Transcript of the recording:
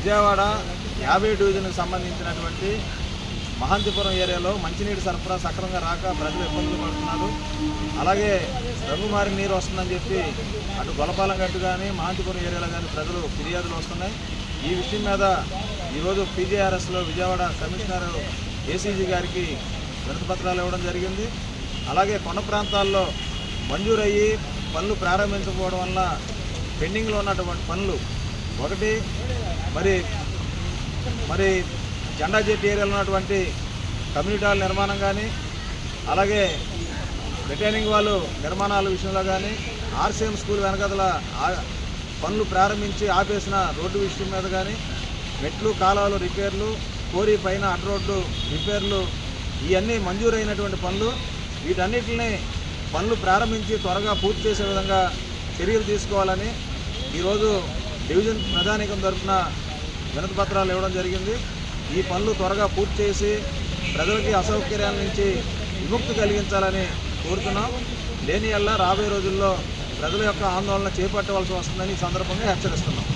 విజయవాడ యాభై డివిజన్కు సంబంధించినటువంటి మహాంతిపురం ఏరియాలో మంచినీటి సరఫరా సక్రమంగా రాక ప్రజలు ఇబ్బందులు పడుతున్నారు. అలాగే రంగుమారి నీరు వస్తుందని చెప్పి అటు గొలపాలం గట్టు కానీ మహాంతిపురం ఏరియాలో కానీ ప్రజలు ఫిర్యాదులు వస్తున్నాయి. ఈ విషయం మీద ఈరోజు పీజీఆర్ఎస్లో విజయవాడ కమిషనర్ ఏసీజీ గారికి వినతిపత్రాలు ఇవ్వడం జరిగింది. అలాగే కొండ ప్రాంతాల్లో మంజూరయ్యి పనులు ప్రారంభించకపోవడం వల్ల పెండింగ్లో ఉన్నటువంటి పనులు ఒకటి మరి మరి జెండా జెట్ ఏరియాలో ఉన్నటువంటి కమ్యూనిటీ హాల్ నిర్మాణం కానీ అలాగే రిటైనింగ్ వాళ్ళు నిర్మాణాల విషయంలో కానీ ఆర్సీఎం స్కూల్ వెనకదల పనులు ప్రారంభించి ఆపేసిన రోడ్డు విషయం మీద కానీ మెట్లు కాలువలు రిపేర్లు కోరి పైన అడ్రోడ్లు రిపేర్లు ఇవన్నీ మంజూరైనటువంటి పనులు. వీటన్నిటిని పనులు ప్రారంభించి త్వరగా పూర్తి చేసే విధంగా చర్యలు తీసుకోవాలని ఈరోజు డివిజన్ ప్రధానికం తరఫున వినతి పత్రాలు ఇవ్వడం జరిగింది. ఈ పనులు త్వరగా పూర్తి చేసి ప్రజలకి అసౌకర్యాల నుంచి విముక్తి కలిగించాలని కోరుతున్నాం. లేని వల్ల రాబోయే రోజుల్లో ప్రజల యొక్క ఆందోళన చేపట్టవలసి వస్తుందని సందర్భంగా హెచ్చరిస్తున్నాం.